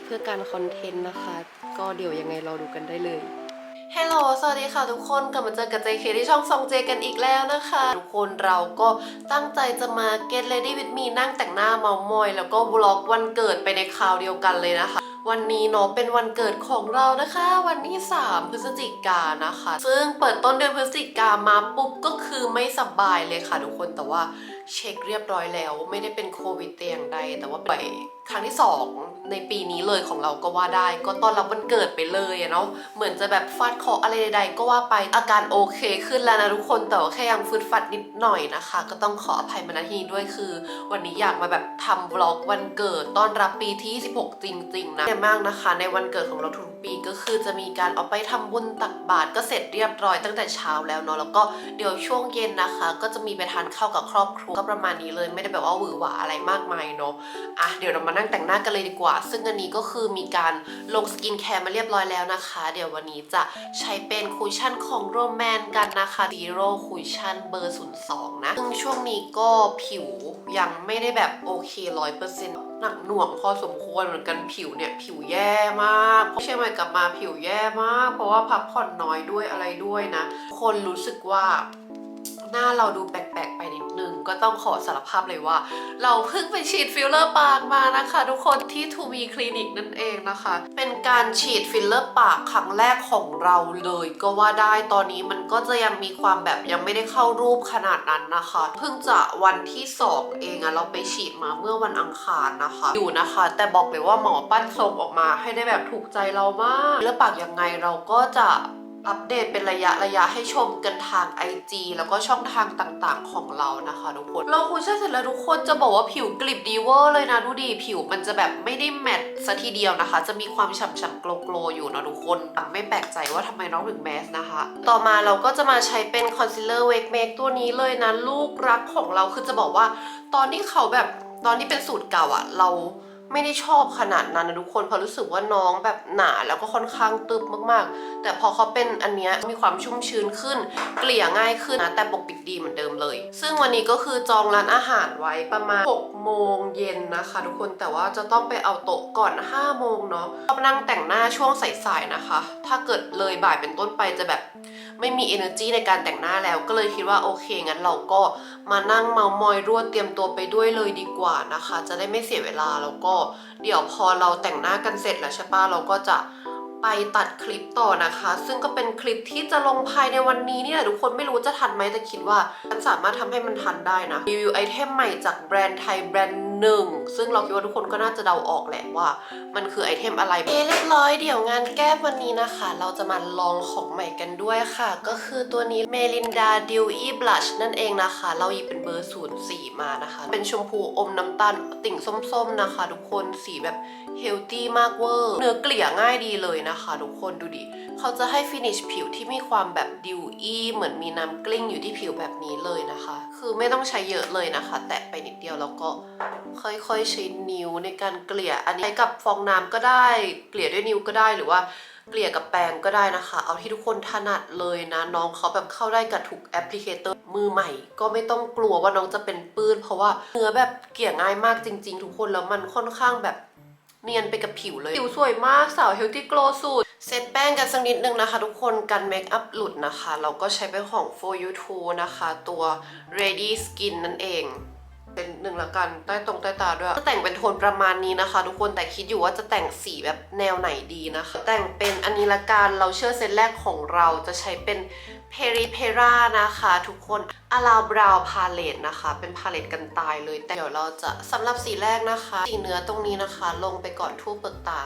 กเพื่อการคอนเทนต์นะคะ ก็เดี๋ยวยังไงเราดูกันได้เลยฮัลโหล สวัสดีค่ะทุกคน กลับมาเจอกับเจเคที่ช่องซองเจกันอีกแล้วนะคะ ทุกคนเราก็ตั้งใจจะมา get ready with me นั่งแต่งหน้าเมามอย แล้วก็บล็อกวันเกิดไปในคราวเดียวกันเลยนะคะ วันนี้เนาะเป็นวันเกิดของเรานะคะ วันที่ 3 พฤศจิกานะคะ ซึ่งเปิดต้นเดือนพฤศจิกามาปุ๊บก็คือไม่สบายเลยค่ะทุกคนแต่ว่าเช็คเรียบร้อยแล้ว ไม่ได้เป็นโควิดแต่อย่างใด แต่ว่าไปครั้งที่ 2 ในปีนี้เลยของเราก็ว่าได้ ก็ตอนรับวันเกิดไปเลยอะเนาะเหมือนจะแบบฟาดคราะห์อะไรใดๆก็ว่าไปอาการโอเคขึ้นแล้วนะทุกคนแต่ว่าแค่ยังฟืดฟัดนิดหน่อยนะคะ ก็ต้องขออภัยมาณที่ด้วยคือ วันนี้อยากมาแบบทำวล็อกวันเกิดต้อนรับปีที่ 16 จริงๆนะมากนะคะ ในวันเกิดของเราทุกปีก็คือจะมีการเอาไปทำบุญตักบาตรก็เสร็จเรียบร้อยตั้งแต่เช้าแล้วเนาะแล้วก็เดี๋ยวช่วงเย็นนะคะ ก็จะมีไปทานข้าวกับครอบครัวก็ประมาณนี้เลยไม่ได้แบบว่าหวือหวาอะไรมากมายเนาะอะเดี๋ยวเรามานั่งแต่งหน้ากันเลยดีกว่า ซึ่งอันนี้ก็คือมีการลงสกินแคร์มาเรียบร้อยแล้วนะคะ เดี๋ยววันนี้จะใช้เป็นคุชชั่นของโรแมนกันนะคะ Zero Cushion เบอร์ 02 นะซึ่งช่วงนี้ก็ผิวยังไม่ได้แบบโอเคร้อยเปอร์เซ็นต์หนักหน่วงพอสมควรเหมือนกันผิวเนี่ย ผิวแย่มากเชียงใหม่กลับมาผิวแย่มาก เพราะว่าพักผ่อนน้อยด้วยอะไรด้วยนะ คนรู้สึกว่า หน้าเราดูแปลกๆไปนิดนึง ก็ต้องขอสารภาพเลยว่า เราเพิ่งไปฉีดฟิลเลอร์ปากมานะคะ ทุกคนที่ To Me Clinic นั่นเองนะคะ เป็นการฉีดฟิลเลอร์ปากครั้งแรกของเราเลย ก็ว่าได้ตอนนี้มันก็จะยังมีความแบบยังไม่ได้เข้ารูปขนาดนั้นนะคะ เพิ่งจะวันที่ 2 เองอะเราไปฉีดมาเมื่อวันอังคารนะคะ อยู่นะคะ แต่บอกเลยว่าหมอปั้นทรงออกมาให้ได้แบบถูกใจเรามากฟิลเลอร์ปากยังไงเราก็จะ อัปเดตเป็นระยะระยะให้ชมกันทาง IG แล้วก็ช่องทางต่างๆของเรานะคะทุกคน เราคุยเสร็จแล้วทุกคนจะบอกว่าผิวกลิบดีเวอร์เลยนะดูดิผิวมันจะแบบไม่ได้แมตต์ซะทีเดียวนะคะ จะมีความฉ่ำๆโกลๆอยู่นะทุกคนไม่แปลกใจว่าทำไมน้องถึงแมสนะคะ ต่อมาเราก็จะมาใช้เป็นคอนซีลเลอร์เวกเมคตัวนี้เลยนะลูกรักของเราคือจะบอกว่า ตอนที่เขาแบบตอนที่เป็นสูตรเก่าอะเรา ไม่ได้ชอบขนาดนั้นนะทุกคนเพราะรู้สึกว่าน้องแบบหนาแล้วก็ค่อนข้างตึบมากๆ แต่พอเขาเป็นอันเนี้ยมีความชุ่มชื้นขึ้น เกลี่ยง่ายขึ้นนะแต่ปกปิดดีเหมือนเดิมเลย ซึ่งวันนี้ก็คือจองร้านอาหารไว้ประมาณ6โมงเย็นนะคะ ทุกคนแต่ว่าจะต้องไปเอาโต๊ะก่อน5โมงเนาะก็นั่งแต่งหน้าช่วงสายๆนะคะ ถ้าเกิดเลยบ่ายเป็นต้นไปจะแบบ ไม่มี energy ในการแต่งหน้าแล้ว ก็เลยคิดว่าโอเคงั้นเราก็มานั่งเมามอยรวดเตรียมตัวไปด้วยเลยดีกว่านะคะ จะได้ไม่เสียเวลาแล้วก็เดี๋ยวพอเราแต่งหน้ากันเสร็จแล้วใช่ปะเราก็จะไปตัดคลิปต่อนะคะ ซึ่งก็เป็นคลิปที่จะลงภายในวันนี้เนี่ยทุกคนไม่รู้จะทันไหมแต่คิดว่ามันสามารถทำให้มันทันได้นะรีวิวไอเทมใหม่จากแบรนด์ไทยแบรนด์ หนึ่งซึ่งเราคิดว่าทุกคนก็น่าจะเดาออกแหละว่า มันคือไอเทมอะไรเอเรียบร้อยเดี๋ยวงานแก้วันนี้นะคะ เราจะมาลองของใหม่กันด้วยค่ะ ก็คือตัวนี้ Melinda Dewy Blush นั่นเองนะคะ เราหยิบเป็นเบอร์ 04 มานะคะ เป็นชมพูอมน้ำตาลติ่งส้มๆนะคะ ทุกคนสีแบบเฮลตี้มากเวอร์เนื้อเกลี่ยง่ายดีเลยนะคะทุกคนดูดิเขาจะให้ฟินิชผิวที่มีความแบบดิวอี้เหมือนมีน้ำกลิ้งอยู่ที่ผิวแบบนี้เลยนะคะ คือไม่ต้องใช้เยอะเลยนะคะ แตะไปนิดเดียวแล้วก็ค่อยๆใช้นิ้วในการเกลี่ย อันนี้ใช้กับฟองน้ำก็ได้ เกลี่ยด้วยนิ้วก็ได้หรือว่าเกลี่ยกับแปรงก็ได้นะคะ เอาที่ทุกคนถนัดเลยนะน้องเขาแบบเข้าได้กับทุกแอปพลิเคเตอร์มือใหม่ ก็ไม่ต้องกลัวว่าน้องจะเป็นปื้น เพราะว่าเนื้อแบบเกลี่ยง่ายมากจริง ๆ ทุกคนแล้วมันค่อนข้างแบบเนียนไปกับผิวเลย ผิวสวยมากสาวเฮลตี้โกลสูตรเซตแป้งกันสักนิดนึงนะคะ ทุกคนกันเมคอัพหลุดนะคะ เราก็ใช้เป็นของ For You t o นะคะ ตัว Ready Skin นั่นเอง เป็นหนึ่งละกันใต้ตรงใต้ตาด้วยจะแต่งเป็นโทนประมาณนี้นะคะ ทุกคนแต่คิดอยู่ว่าจะแต่งสีแบบแนวไหนดีนะคะ แต่งเป็นอันนี้ละกันเราเชื่อเซตแรกของเราจะใช้เป็นเพริเพรานะคะ ทุกคนอาราบราวพาเลตนะคะ เป็นพาเลตกันตายเลย แต่เดี๋ยวเราจะสำหรับสีแรกนะคะ สีเนื้อตรงนี้นะคะ ลงไปก่อนทั่วเปลือกตา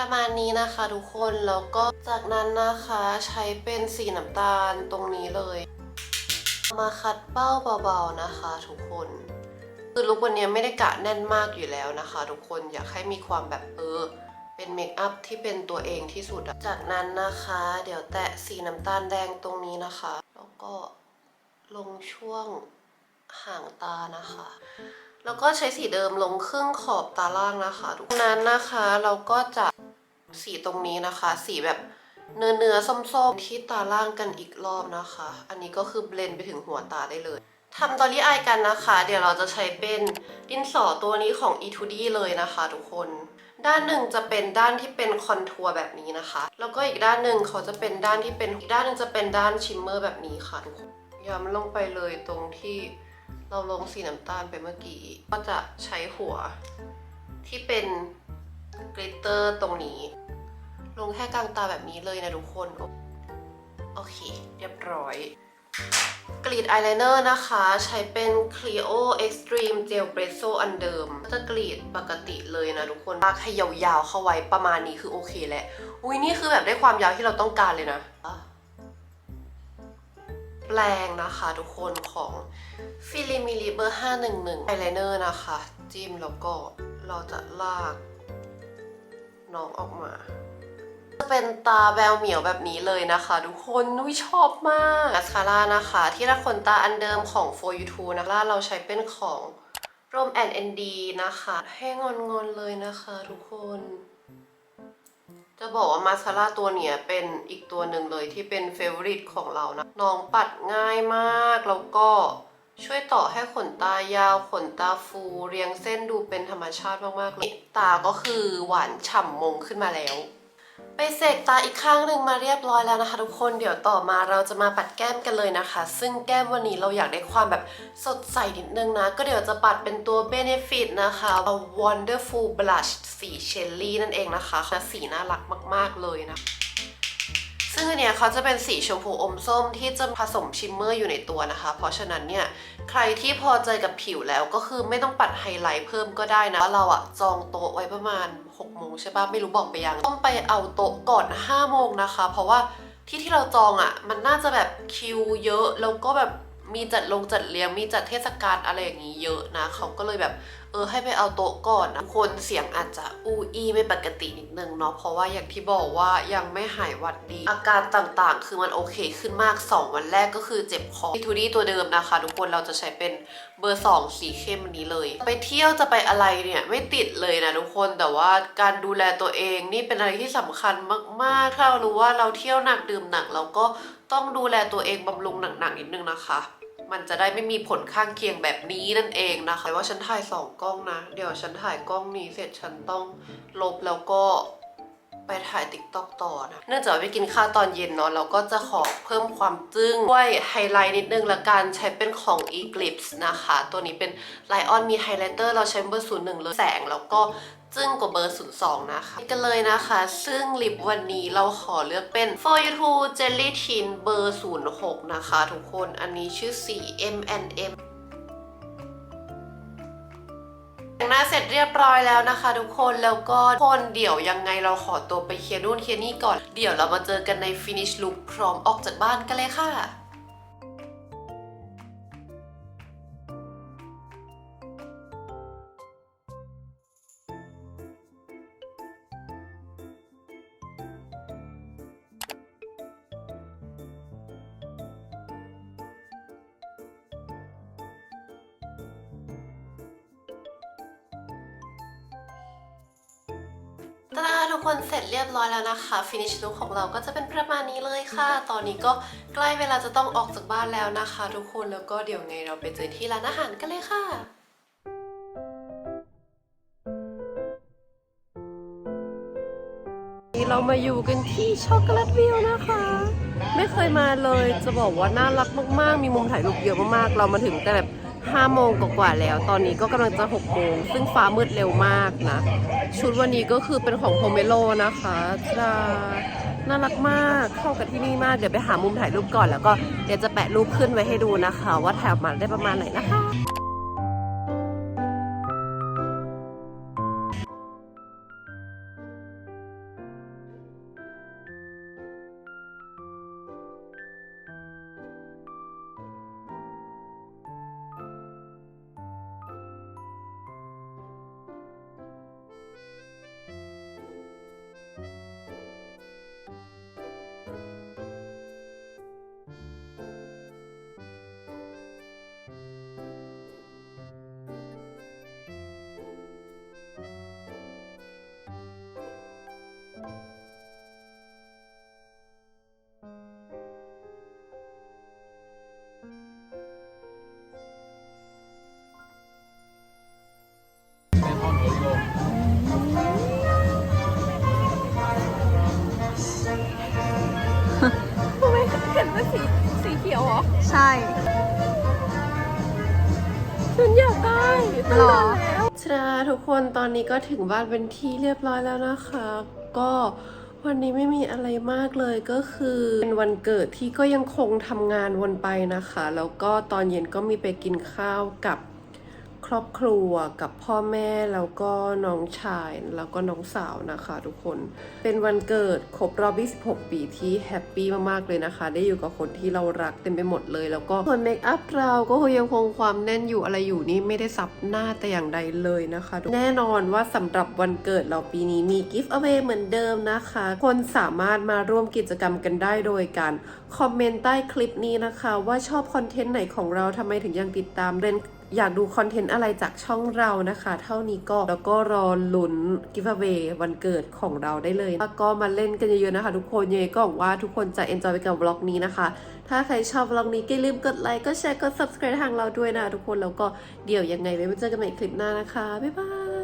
ประมาณนี้นะคะทุกคน แล้วก็จากนั้นนะคะใช้เป็นสีน้ำตาลตรงนี้เลย มาคัดเป้าเบาๆนะคะทุกคนคือลุควันนี้ไม่ได้กะแน่นมากอยู่แล้วนะคะ ทุกคนอยากให้มีความแบบเออเป็นเมคอัพที่เป็นตัวเองที่สุด จากนั้นนะคะ เดี๋ยวแตะสีน้ำตาลแดงตรงนี้นะคะ แล้วก็ลงช่วงห่างตานะคะ แล้วก็ใช้สีเดิมลงครึ่งขอบตาล่างนะคะ ทุกนั้นนะคะเราก็จะ สีตรงนี้นะคะ สีแบบเนื้อเนื้อๆส้มๆ ที่ตาล่างกันอีกรอบนะคะ อันนี้ก็คือเบลนไปถึงหัวตาได้เลยทำตอรี่อายกันนะคะ เดี๋ยวเราจะใช้เป็นดินสอตัวนี้ของ E2D เลยนะคะทุกคน ด้านหนึ่งจะเป็นด้านที่เป็นคอนทัวร์แบบนี้นะคะ แล้วก็อีกด้านหนึ่งเขาจะเป็นด้านที่เป็นอีกด้านหนึ่งจะเป็นด้านชิมเมอร์แบบนี้ค่ะทุกคนย้ำลงไปเลยตรงที่เราลงสีน้ำตาลไปเมื่อกี้ ก็จะใช้หัวที่เป็นกลิตเตอร์ตรงนี้ ลงแค่กลางตาแบบนี้เลยนะทุกคน โอเค เรียบร้อย กรีดอายไลเนอร์นะคะ ใช้เป็น Clio Extreme Gel Presso อันเดิม ก็จะกรีดปกติเลยนะทุกคนลากให้ยาวๆเข้าไว้ประมาณนี้คือโอเคแหละอุ้ยนี่คือแบบได้ความยาวที่เราต้องการเลยนะแปลงนะคะทุกคนของฟิลิมิลิเบอร์511อายไลเนอร์นะคะ จิ้มแล้วก็เราจะลากน้องออกมา จะเป็นตาแววเหมียวแบบนี้เลยนะคะ ทุกคนนุ้ยชอบมากมาสคาร่านะคะ ที่รักขนตาอันเดิมของ For You Two นะคะเราใช้เป็นของร่ม N&D นะคะ ให้งอนๆเลยนะคะทุกคน จะบอกว่ามาสคาร่าตัวเนี้ยเป็นอีกตัวหนึ่งเลยที่เป็นเฟเวอริตของเรานะ น้องปัดง่ายมาก แล้วก็ช่วยต่อให้ขนตายาวขนตาฟู เรียงเส้นดูเป็นธรรมชาติมากๆเลย ตาก็คือหวานฉ่ำมงขึ้นมาแล้ว ไปเสกตาอีกข้างหนึ่งมาเรียบร้อยแล้วนะคะ ทุกคนเดี๋ยวต่อมาเราจะมาปัดแก้มกันเลยนะคะ ซึ่งแก้มวันนี้เราอยากได้ความแบบสดใสนิดนึงนะ ก็เดี๋ยวจะปัดเป็นตัว Benefit นะคะ A Wonderful Blush สีเชลลี่นั่นเองนะคะ สีน่ารักมาก ๆ เลยนะ ซึ่งเนี่ยเขาจะเป็นสีชมพูอมส้มที่จะผสมชิมเมอร์อยู่ในตัวนะคะ เพราะฉะนั้นเนี่ยใครที่พอใจกับผิวแล้วก็คือไม่ต้องปัดไฮไลท์เพิ่มก็ได้นะว่าเราอะจองโต๊ะไว้ประมาณ6โมงใช่ปะไม่รู้บอกไปยัง ต้องไปเอาโต๊ะก่อน5โมงนะคะ เพราะว่าที่ที่เราจองอะมันน่าจะแบบคิวเยอะแล้วก็แบบ มีจัดลงจัดเลี้ยงมีจัดเทศกาลอะไรอย่างนี้เยอะนะเขาก็เลยแบบเออให้ไปเอาโต๊ะก่อนนะคนเสียงอาจจะอูอีไม่ปกตินิดนึงเนาะเพราะว่าอย่างที่บอกว่ายังไม่หายวัดดี อาการต่างๆ คือมันโอเคขึ้นมาก 2 วันแรกก็คือเจ็บคอทูดี้ตัวเดิมนะคะ ทุกคนเราจะใช้เป็นเบอร์ 2 สีเข้มอันนี้เลย ไปเที่ยวจะไปอะไรเนี่ยไม่ติดเลยนะทุกคนแต่ว่าการดูแลตัวเองนี่เป็นอะไรที่สำคัญมากๆถ้าเรารู้ว่าเราเที่ยวหนักดื่มหนักเราก็ต้องดูแลตัวเองบำรุงหนักๆนิดนึงนะคะ มันจะได้ไม่มีผลข้างเคียงแบบนี้นั่นเองนะคะว่าฉันถ่ายสองกล้องนะ เดี๋ยวฉันถ่ายกล้องนี้เสร็จฉันต้องลบแล้วก็ไปถ่ายติ๊กต็อกต่อนะ เนื่องจากไปกินข้าวตอนเย็นเนาะเราก็จะขอเพิ่มความจึ้งด้วยไฮไลท์นิดนึงละกันใช้เป็นของ Eclipse นะคะ ตัวนี้เป็น Lion มีไฮไลท์เตอร์เราใช้เบอร์ศูนย์หนึ่งเลยแสงแล้วก็ จึ้งกว่าเบอร์ 02 นะคะกันเลยนะคะ ซึ่งลิปวันนี้เราขอเลือกเป็น For You To Jelly Tin เบอร์ 06 นะคะ ทุกคนอันนี้ชื่อสี M&M แต่งหน้าเสร็จเรียบร้อยแล้วนะคะ ทุกคนแล้วก็คนเดี๋ยวยังไงเราขอตัวไปเคลียร์นู่นเคลียร์นี่ก่อน เดี๋ยวเรามาเจอกันใน finish look พร้อมออกจากบ้านกันเลยค่ะ คนเสร็จเรียบร้อยแล้วนะคะ finish look ของเราก็จะเป็นประมาณนี้เลยค่ะ ตอนนี้ก็ใกล้เวลาจะต้องออกจากบ้านแล้วนะคะ ทุกคนแล้วก็เดี๋ยวไงเราไปเจอที่ร้านอาหารกันเลยค่ะเรามาอยู่กันที่ช็อกโกแลตวิวนะคะ ไม่เคยมาเลยจะบอกว่าน่ารักมากๆ มีมุมถ่ายรูปเยอะมากๆ เรามาถึงแต่แบบ 5โมงกว่าๆแล้ว ตอนนี้ก็กำลังจะ6โมงซึ่งฟ้ามืดเร็วมากนะ ชุดวันนี้ก็คือเป็นของโฮเมโลนะคะจะน่ารักมากเข้ากับที่นี่มาก เดี๋ยวไปหามุมถ่ายรูปก่อน แล้วก็เดี๋ยวจะแปะรูปขึ้นไว้ให้ดูนะคะ ว่าถ่ายออกมาได้ประมาณไหนนะคะ หรอชนะทุกคนตอนนี้ก็ถึงบ้านเป็นที่เรียบร้อยแล้วนะคะ ก็วันนี้ไม่มีอะไรมากเลยก็คือเป็นวันเกิดที่ก็ยังคงทำงานวนไปนะคะ แล้วก็ตอนเย็นก็มีไปกินข้าวกับ ครอบครัวกับพ่อแม่แล้วก็น้องชายแล้วก็น้องสาวนะคะทุกคน เป็นวันเกิดครบรอบ 26 ปีที่แฮปปี้มากๆเลยนะคะ ได้อยู่กับคนที่เรารักเต็มไปหมดเลย แล้วก็ส่วนเมคอัพเราก็ยังคงความแน่นอยู่อะไรอยู่นี่ไม่ได้ซับหน้าแต่อย่างใดเลยนะคะ แน่นอนว่าสำหรับวันเกิดเราปีนี้มีกิฟต์เอา a y เหมือนเดิมนะคะ คนสามารถมาร่วมกิจกรรมกันได้โดยการคอมเมนต์ใต้คลิปนี้นะคะ ว่าชอบคอนเทนต์ไหนของเราทำไมถึงยังติดตามเรน อยากดูคอนเทนต์อะไรจากช่องเรานะคะ เท่านี้ก็แล้วก็รอลุ้นกิฟต์เววันเกิดของเราได้เลย แล้วก็มาเล่นกันเยอะๆนะคะ ทุกคนยังไงก็หวังว่าทุกคนจะเอนจอยไปกับบล็อกนี้นะคะ ถ้าใครชอบบล็อกนี้ก็อย่าลืมกดไลค์ กดแชร์ กด subscribe ทางเราด้วยนะทุกคน แล้วก็เดี๋ยวยังไงไว้เจอกันใหม่คลิปหน้านะคะ บ๊ายบาย